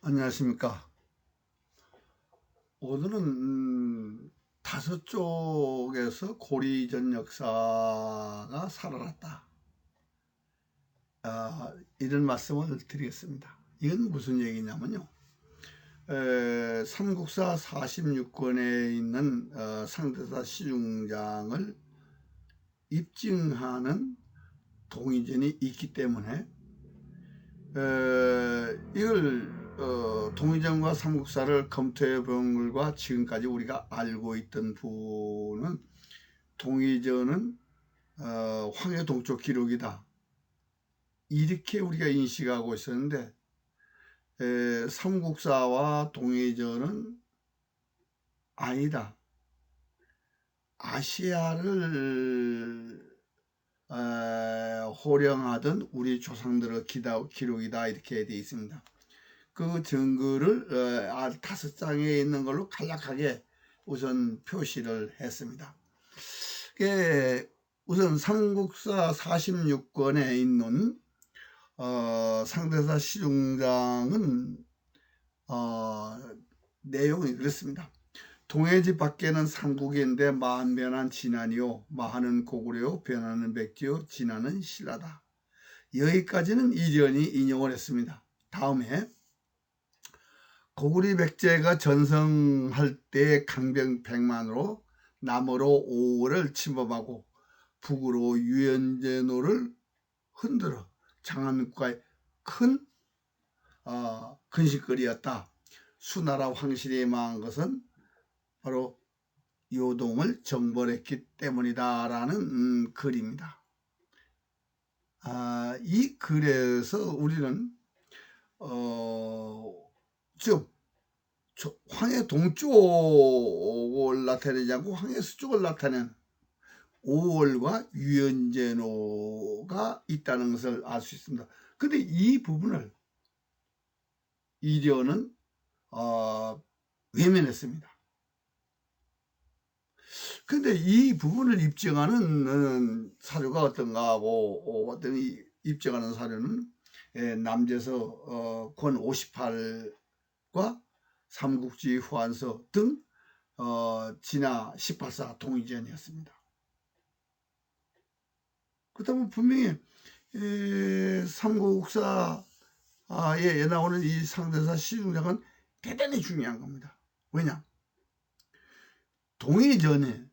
안녕하십니까. 오늘은 음, 다섯 쪽에서 고리전 역사가 살아났다. 아, 이런 말씀을 드리겠습니다. 이건 무슨 얘기냐면요. 에, 삼국사 46권에 있는 어, 상대사 시중장을 입증하는 동의전이 있기 때문에 에, 이걸 어, 동의전과 삼국사를 검토해 본 걸과 지금까지 우리가 알고 있던 부분은 동의전은 어, 황해 동쪽 기록이다. 이렇게 우리가 인식하고 있었는데 에, 삼국사와 동의전은 아니다. 아시아를 에, 호령하던 우리 조상들의 기다, 기록이다 이렇게 되어 있습니다. 그 증거를 어, 아, 다섯 장에 있는 걸로 간략하게 우선 표시를 했습니다. 예, 우선 삼국사 46권에 있는 어, 상대사 시중장은 어, 내용이 그렇습니다. 동해지 밖에는 삼국인데 마한 변한 진안이요 마하는 고구려요 변하는 백지요 진안은 신라다. 여기까지는 이전이 인용을 했습니다. 다음에 고구리 백제가 전성할 때 강병 백만으로 남으로 오를 침범하고 북으로 유연제노를 흔들어 장안국가의 큰 어, 근식거리였다. 수나라 황실이 망한 것은 바로 요동을 정벌했기 때문이다라는 음, 글입니다. 아, 이 글에서 우리는 어, 즉 황해 동쪽을 나타내지 않고 황해 서쪽을 나타낸 5월과 유연제노가 있다는 것을 알 수 있습니다. 근데 이 부분을 이련은 어, 외면했습니다. 근데 이 부분을 입증하는 사료가 어떤가 하고 어떤 입증하는 사료는 예, 남제서 어, 권 58과 삼국지 후한서 등 어, 진화 18사 동의전이었습니다. 그렇다면 분명히 에, 삼국사에 나오는 이 상대사 시중장은 대단히 중요한 겁니다. 왜냐? 동의전의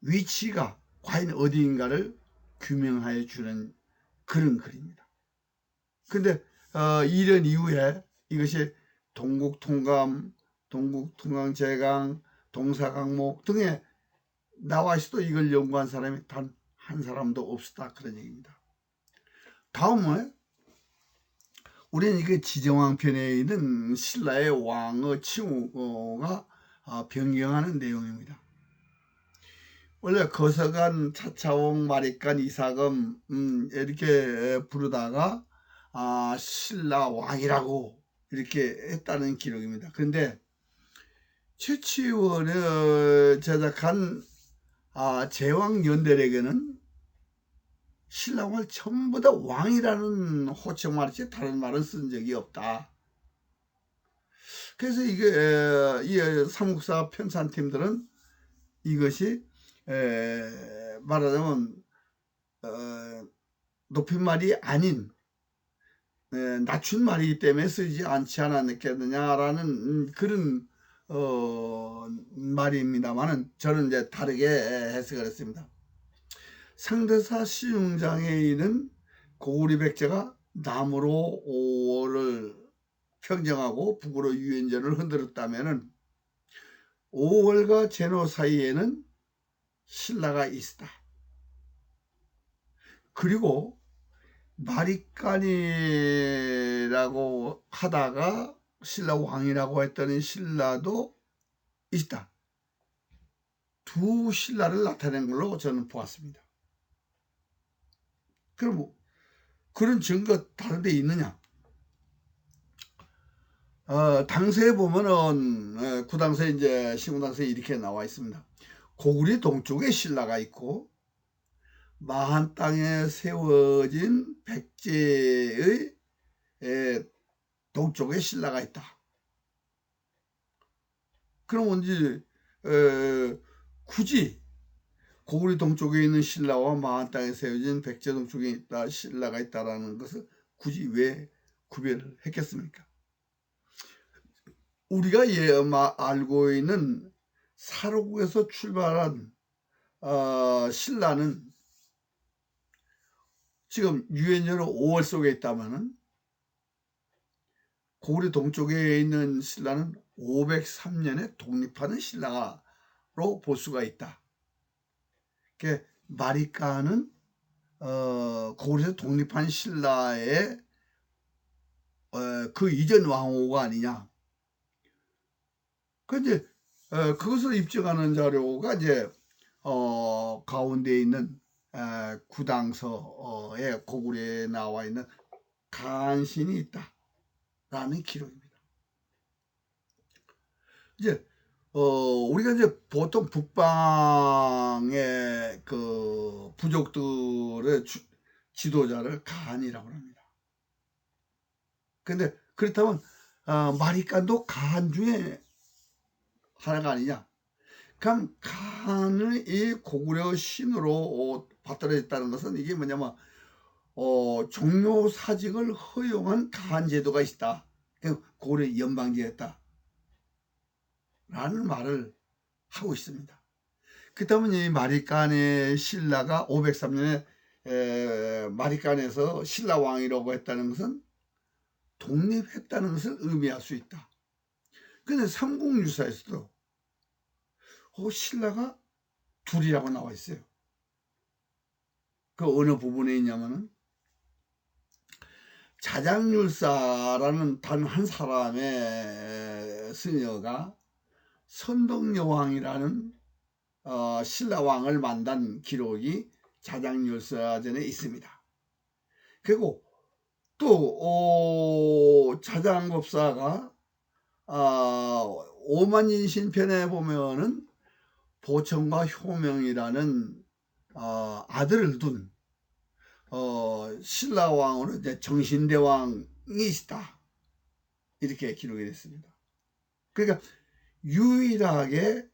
위치가 과연 어디인가를 규명하여 주는 그런 글입니다. 근데 어, 2년 이후에 이것이 동국통감, 동국 통강 제강, 동사강목 등에 나와 있어도 이걸 연구한 사람이 단 한 사람도 없었다 그런 얘기입니다. 다음은 우리는 이게 지정왕 편에 있는 신라의 왕의 칭호가 어, 변경하는 내용입니다. 원래 거서간, 차차옹, 마리간, 이사금 음, 이렇게 부르다가 아, 신라 왕이라고 이렇게 했다는 기록입니다. 그런데 최치원을 제작한 아, 제왕 연대에게는 신라왕을 전부 다 왕이라는 호칭 말이지 다른 말은 쓴 적이 없다. 그래서 이게 이 삼국사 편찬팀들은 이것이 에, 말하자면 어, 높임말이 아닌 에, 낮춘말이기 때문에 쓰지 않지 않았겠느냐라는 그런 어, 말입니다만은 저는 이제 다르게 해석을 했습니다. 상대사 시중장에 있는 고구리 백제가 남으로 오를 평정하고 북으로 유엔전을 흔들었다면은 5월과 제노 사이에는 신라가 있다. 그리고 마리간이라고 하다가 신라 왕이라고 했더니 신라도 있다. 두 신라를 나타낸 걸로 저는 보았습니다. 그럼 뭐 그런 증거 다른 데 있느냐? 어, 당서에 보면은 어, 구당서 이제 신구당서에 이렇게 나와 있습니다. 고구리 동쪽에 신라가 있고 마한 땅에 세워진 백제의 에, 동쪽에 신라가 있다. 그럼 이제 에, 굳이 고구리 동쪽에 있는 신라와 마한 땅에 세워진 백제 동 쪽에 있다 신라가 있다라는 것을 굳이 왜 구별을 했겠습니까? 우리가 예, 마, 알고 있는 사로국에서 출발한 어, 신라는 지금 유엔열로 5월 속에 있다마는 고구리 동쪽에 있는 신라는 503년에 독립하는 신라로 볼 수가 있다. 그 마리카는 어, 고구리에서 독립한 신라의 어, 그 이전 왕후가 아니냐. 그 이제 어, 그것을 입증하는 자료가 이제 어, 가운데 있는 에, 구당서에 고구려에 나와 있는 간신이 있다 라는 기록입니다. 이제 어, 우리가 이제 보통 북방의 그 부족들의 주- 지도자를 간이라고 합니다. 근데 그렇다면 어, 마리간도 간 중에 하나가 아니냐? 그럼 간을 이 고구려 신으로 어, 받들어졌다는 것은 이게 뭐냐면 어, 종묘 사직을 허용한 간 제도가 있다. 그 고구려 연방제였다. 라는 말을 하고 있습니다. 그다음에 이 마리간의 신라가 503년에 에, 마리간에서 신라 왕이라고 했다는 것은 독립했다는 것을 의미할 수 있다. 근데 삼국유사에서도 어, 신라가 둘이라고 나와 있어요. 그 어느 부분에 있냐면은 자장율사라는 단 한 사람의 스녀가 선덕여왕이라는 어, 신라왕을 만난 기록이 자장율사전에 있습니다. 그리고 또 어, 자장법사가 어, 오만인신편에 보면은 보청과 효명이라는 어, 아들을 둔 어, 신라 왕으로 이제 정신대 왕이 있다 이렇게 기록이 됐습니다. 그러니까 유일하게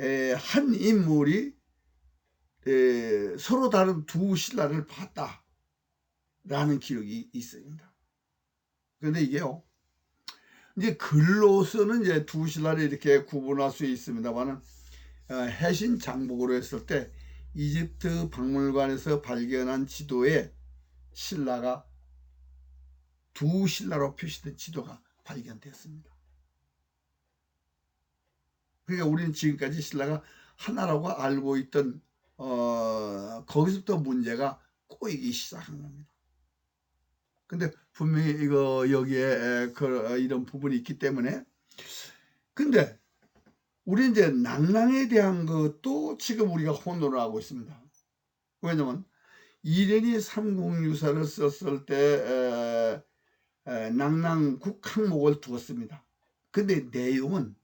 에, 한 인물이 에, 서로 다른 두 신라를 봤다라는 기록이 있습니다. 그런데 이게요. 이제 글로서는 이제 두 신라를 이렇게 구분할 수 있습니다만은 어, 해신 장복으로 했을 때 이집트 박물관에서 발견한 지도에 신라가 두 신라로 표시된 지도가 발견되었습니다. 그러니까 우리는 지금까지 신라가 하나라고 알고 있던 어, 거기서부터 문제가 꼬이기 시작한 겁니다. 근데 분명히 이거 여기에 에, 그 이런 부분이 있기 때문에 근데 우리 이제 낭랑에 대한 것도 지금 우리가 혼돈을 하고 있습니다. 왜냐면 이련이 삼국유사를 썼을 때 에, 에, 낭랑국 항목을 두었습니다. 근데 내용은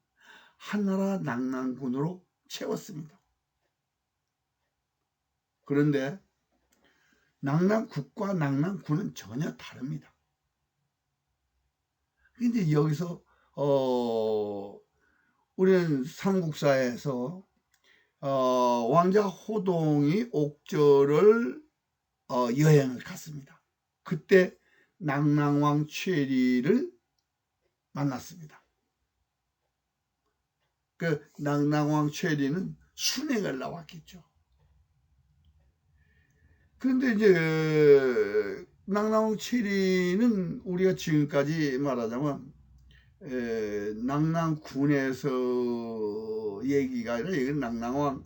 하나라 낭랑군으로 채웠습니다. 그런데 낭랑국과 낭랑군은 전혀 다릅니다. 근데 여기서 어 우리는 삼국사에서 어, 왕자 호동이 옥저를 어, 여행을 갔습니다. 그때 낭랑왕 최리를 만났습니다. 그 낭랑왕 최리는 순행을 나왔겠죠. 그런데 이제 낭랑왕 최리는 우리가 지금까지 말하자면 에, 낭랑군에서 얘기가 아니라 여기는 낭랑왕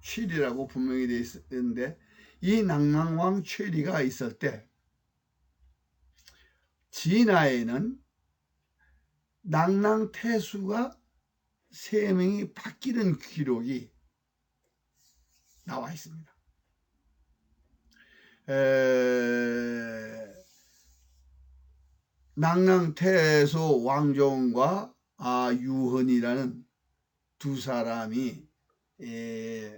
최리라고 분명히 되어 있는데 이 낭랑왕 최리가 있을 때 진화에는 낭랑태수가 세 명이 바뀌는 기록이 나와 있습니다. 에, 낭랑태소 왕종과 아, 유헌이라는 두 사람이 에,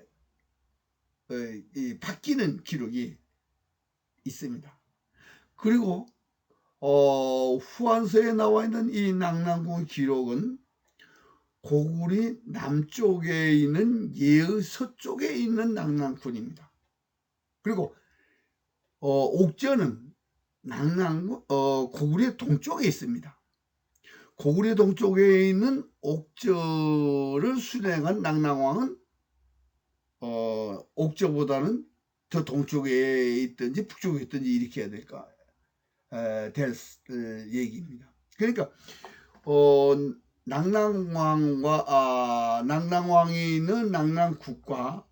어, 이, 바뀌는 기록이 있습니다. 그리고 어, 후한서에 나와 있는 이 낭랑군 기록은 고구리 남쪽에 있는 예의 서쪽에 있는 낙랑군입니다. 그리고 어, 옥저는 낙랑 어, 고구리의 동쪽에 있습니다. 고구리 동쪽에 있는 옥저를 순행한 낙랑왕은 어, 옥저보다는 더 동쪽에 있든지 북쪽에 있든지 이렇게 해야 될까 에, 될 에, 얘기입니다. 그러니까 어, 낙랑왕과 아, 낙랑왕이 있는 낙랑국과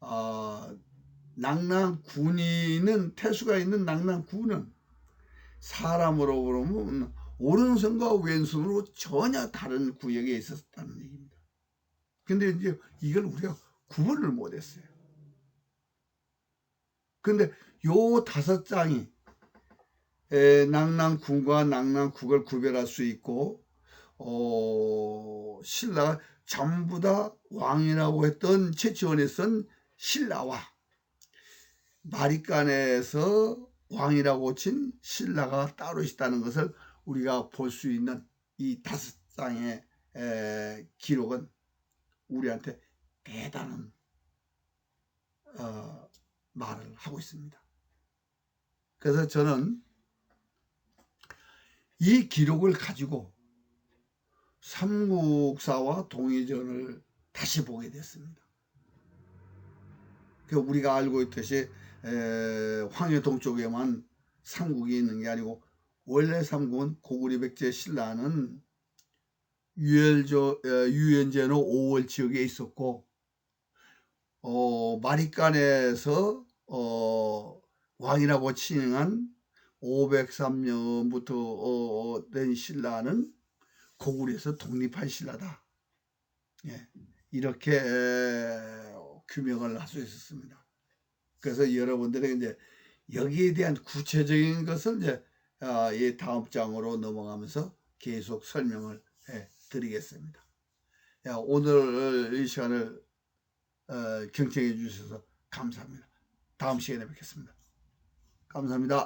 아, 낙랑군이 있는 태수가 있는 낙랑군은 사람으로 보면 오른손과 왼손으로 전혀 다른 구역에 있었다는 얘기입니다. 근데 이제 이걸 우리가 구분을 못했어요. 근데 요 다섯 장이 에, 낙랑군과 낙랑국을 구별할 수 있고 어, 신라가 전부 다 왕이라고 했던 최치원에 쓴 신라와 마리간에서 왕이라고 친 신라가 따로 있다는 것을 우리가 볼 수 있는 이 다섯 장의 에, 기록은 우리한테 대단한 어, 말을 하고 있습니다. 그래서 저는 이 기록을 가지고 삼국사와 동의전을 다시 보게 됐습니다. 그 우리가 알고 있듯이 에, 황해 동쪽에만 삼국이 있는 게 아니고 원래 삼국은 고구려 백제 신라는 유엘조, 에, 유연제노 5월 지역에 있었고 어, 마리간에서 어, 왕이라고 칭한 503년부터 어, 된 신라는 고구려에서 독립한 신라다. 예, 이렇게 에, 규명을 할 수 있었습니다. 그래서 여러분들이 이제 여기에 대한 구체적인 것을 이제 아, 이 다음 장으로 넘어가면서 계속 설명을 해 드리겠습니다. 야, 오늘 이 시간을 어, 경청해 주셔서 감사합니다. 다음 시간에 뵙겠습니다. 감사합니다.